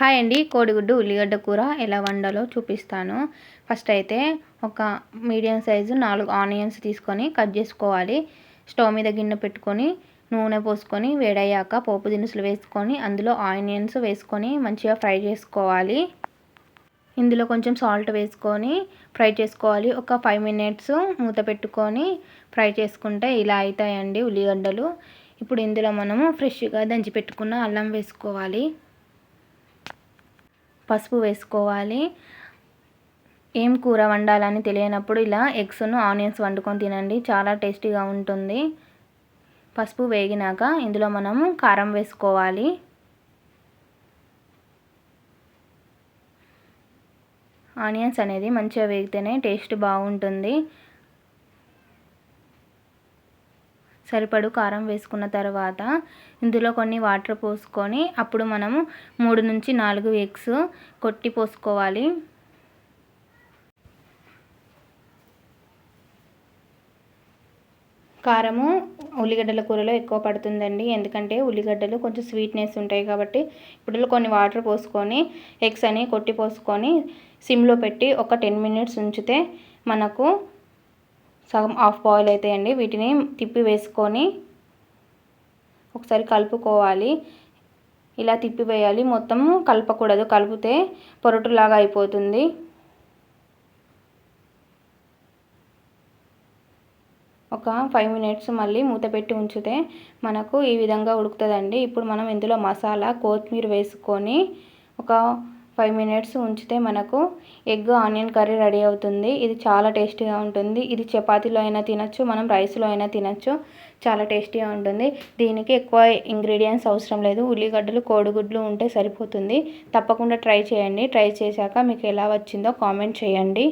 Hi అండి. కోడిగుడ్డు ఉల్లిగడ్డ కూర ఎలా వండాలో చూపిస్తాను. ఫస్ట్ అయితే ఒక మీడియం సైజు నాలుగు ఆనియన్స్ తీసుకొని కట్ చేసుకోవాలి. స్టవ్ మీద గిన్నె పెట్టుకొని నూనె పోసుకొని వేడయ్యాక పోపు దినుసులు వేసుకొని అందులో ఆనియన్స్ వేసుకొని మంచిగా ఫ్రై చేసుకోవాలి. ఇందులో కొంచెం సాల్ట్ వేసుకొని ఫ్రై చేసుకోవాలి. ఒక ఫైవ్ మినిట్స్ మూత పెట్టుకొని ఫ్రై చేసుకుంటే ఇలా అవుతాయండి ఉల్లిగడ్డలు. ఇప్పుడు ఇందులో మనము ఫ్రెష్గా దంచి పెట్టుకున్న అల్లం వేసుకోవాలి. పసుపు వేసుకోవాలి. ఏం కూర వండాలని తెలియనప్పుడు ఇలా ఎగ్స్ను ఆనియన్స్ వండుకొని తినండి. చాలా టేస్టీగా ఉంటుంది. పసుపు వేగినాక ఇందులో మనము కారం వేసుకోవాలి. ఆనియన్స్ అనేది మంచిగా వేగితేనే టేస్ట్ బాగుంటుంది. సరిపడు కారం వేసుకున్న తర్వాత ఇందులో కొన్ని వాటర్ పోసుకొని అప్పుడు మనము మూడు నుంచి నాలుగు ఎగ్స్ కొట్టి పోసుకోవాలి. కారము ఉల్లిగడ్డల కూరలో ఎక్కువ పడుతుందండి. ఎందుకంటే ఉల్లిగడ్డలు కొంచెం స్వీట్నెస్ ఉంటాయి కాబట్టి ఇప్పుడు కొన్ని వాటర్ పోసుకొని ఎగ్స్ అని కొట్టి పోసుకొని సిమ్లో పెట్టి ఒక టెన్ మినిట్స్ ఉంచితే మనకు సగం హాఫ్ బాయిల్ అవుతాయండి వీటిని తిప్పి వేసుకొని ఒకసారి కలుపుకోవాలి. ఇలా తిప్పి వేయాలి. మొత్తం కలపకూడదు. కలిపితే పొరటులాగా అయిపోతుంది. ఒక ఫైవ్ మినిట్స్ మళ్ళీ మూత పెట్టి ఉంచితే మనకు ఈ విధంగా ఉడుకుతుందండి. ఇప్పుడు మనం ఇందులో మసాలా కొత్తిమీర వేసుకొని ఒక ఫైవ్ మినిట్స్ ఉంచితే మనకు ఎగ్ ఆనియన్ కర్రీ రెడీ అవుతుంది. ఇది చాలా టేస్టీగా ఉంటుంది. ఇది చపాతీలో అయినా తినచ్చు మనం రైస్లో అయినా తినచ్చు. చాలా టేస్టీగా ఉంటుంది. దీనికి ఎక్కువ ఇంగ్రీడియంట్స్ అవసరం లేదు. ఉల్లిగడ్డలు కోడిగుడ్లు ఉంటే సరిపోతుంది. తప్పకుండా ట్రై చేయండి. ట్రై చేశాక మీకు ఎలా వచ్చిందో కామెంట్ చేయండి.